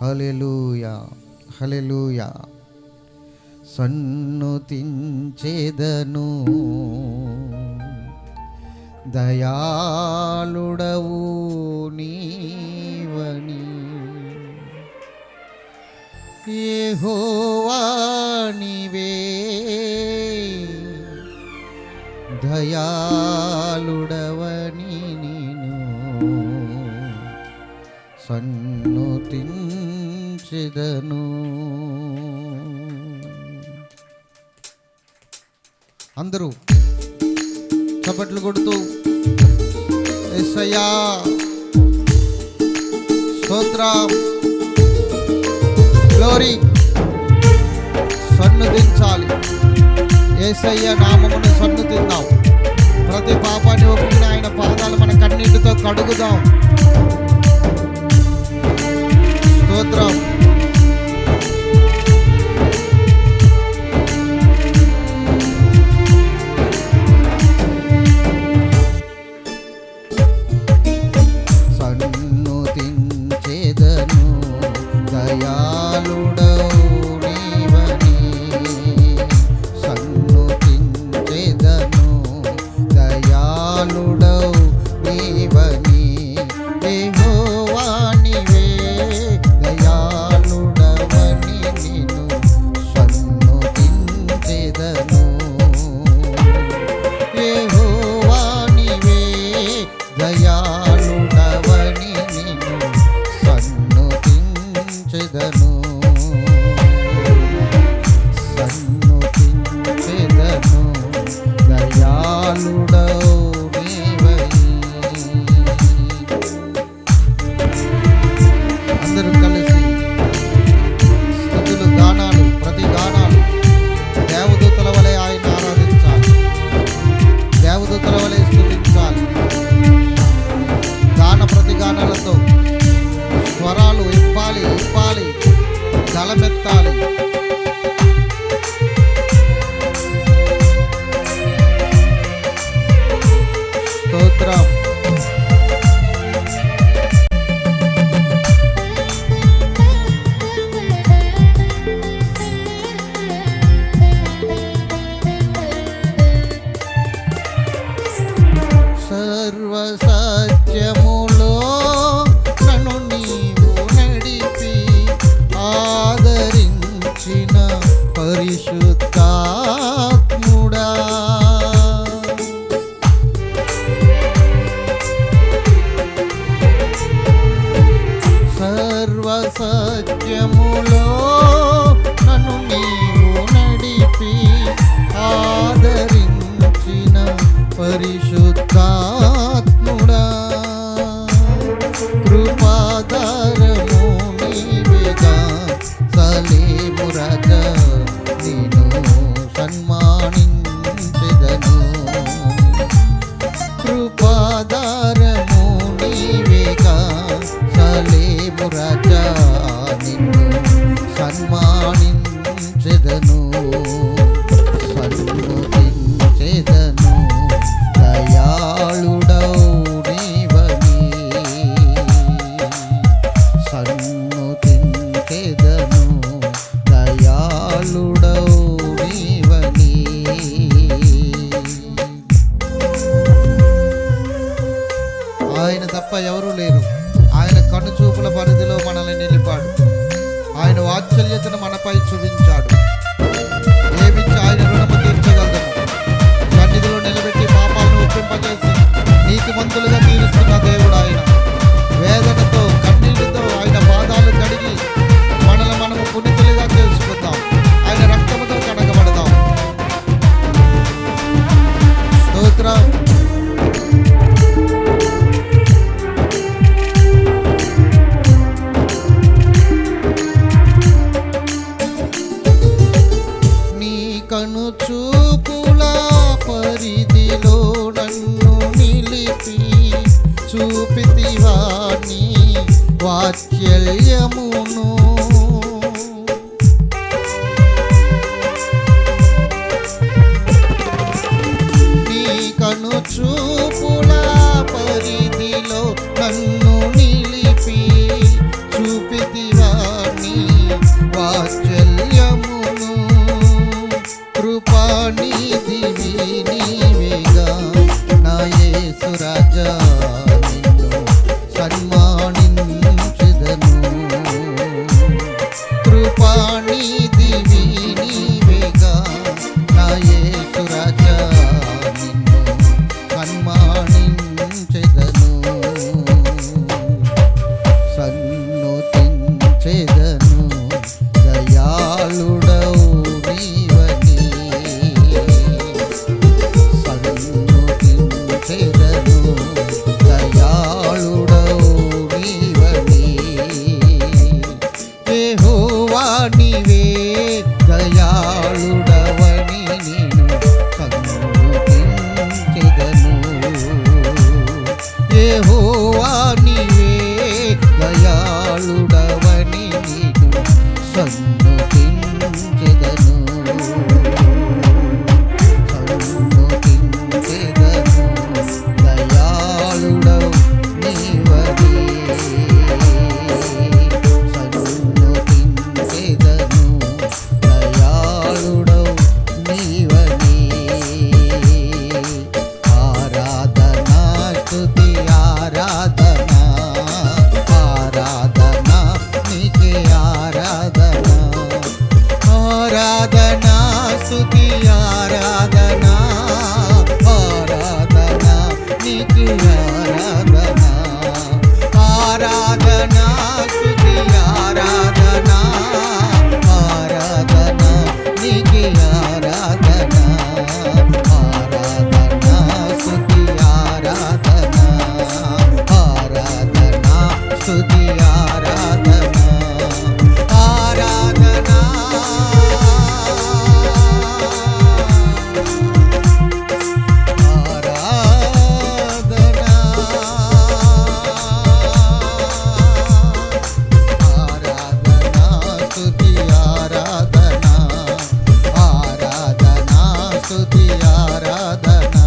Hallelujah hallelujah సన్నుతించేదను దయాళుడవు నీవని. ఏహోవానివే దయాళుడవని నేను సన్నుతిన్ చేర్చెదను అందరూ చప్పట్లు కొడుతూ ఎస్సయ్యా స్తోత్రం. గ్లోరీ సన్నుదించాలి ఏసయ్య నామమును సన్నుదిందాం ప్రతి పాపాన్ని ఒప్పుకుని ఆయన పాదాలు మన కన్నీటితో కడుగుదాం. Трамп. మార్చెదను ఆశను మనపై చూపి నిత్యమును నీ కను చూపుల పరిధిలో నన్ను నిలిపి చూపితివా నీ వాత్సల్యమును. కృపాణిది నీవేగా నాయే సురాజా సన్మాని one. parada.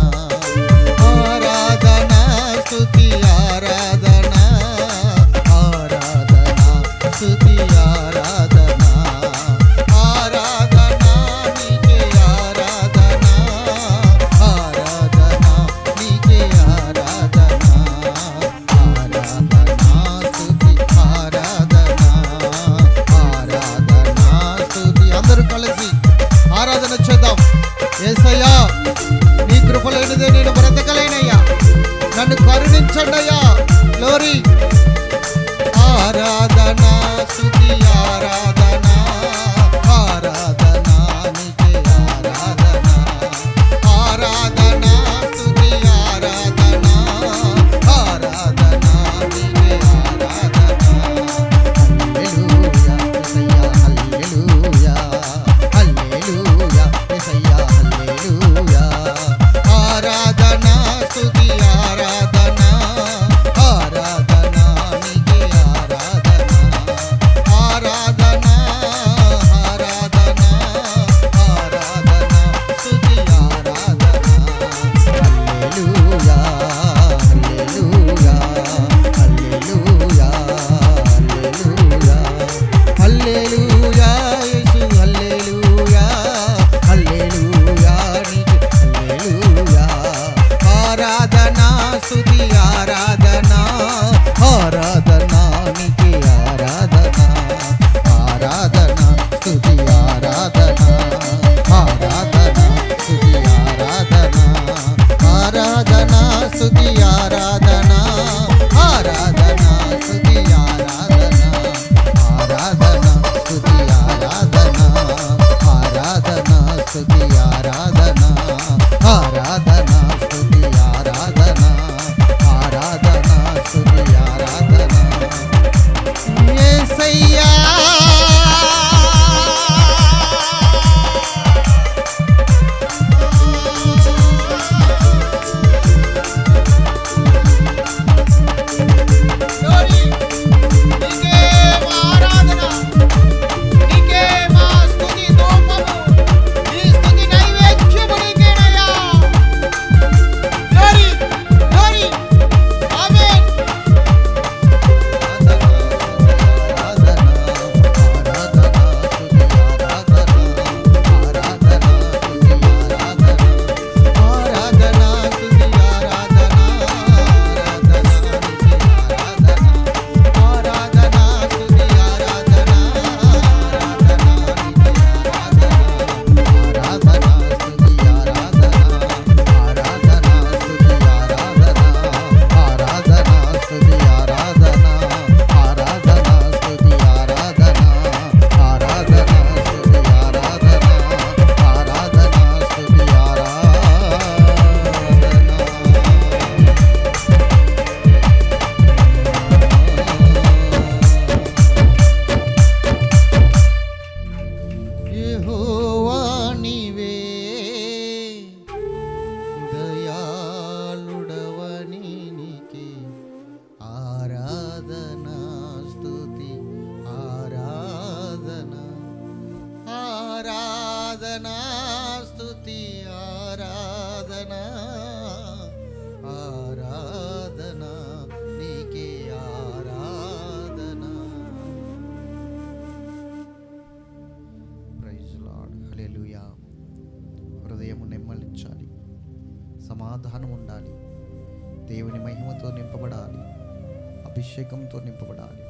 అభిషేకంతో నింపబడాలి.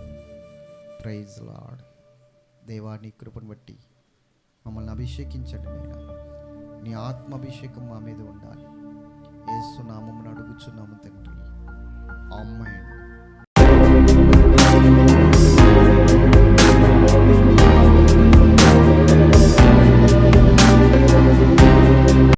ప్రైజ్ లాడ్ దేవాన్ని కృపను బట్టి మమ్మల్ని అభిషేకించండి నేను నీ ఆత్మాభిషేకం మా మీద ఉండాలి. ఏసు నామమును అడుగుచున్నాము తండ్రి. అమ్మాయి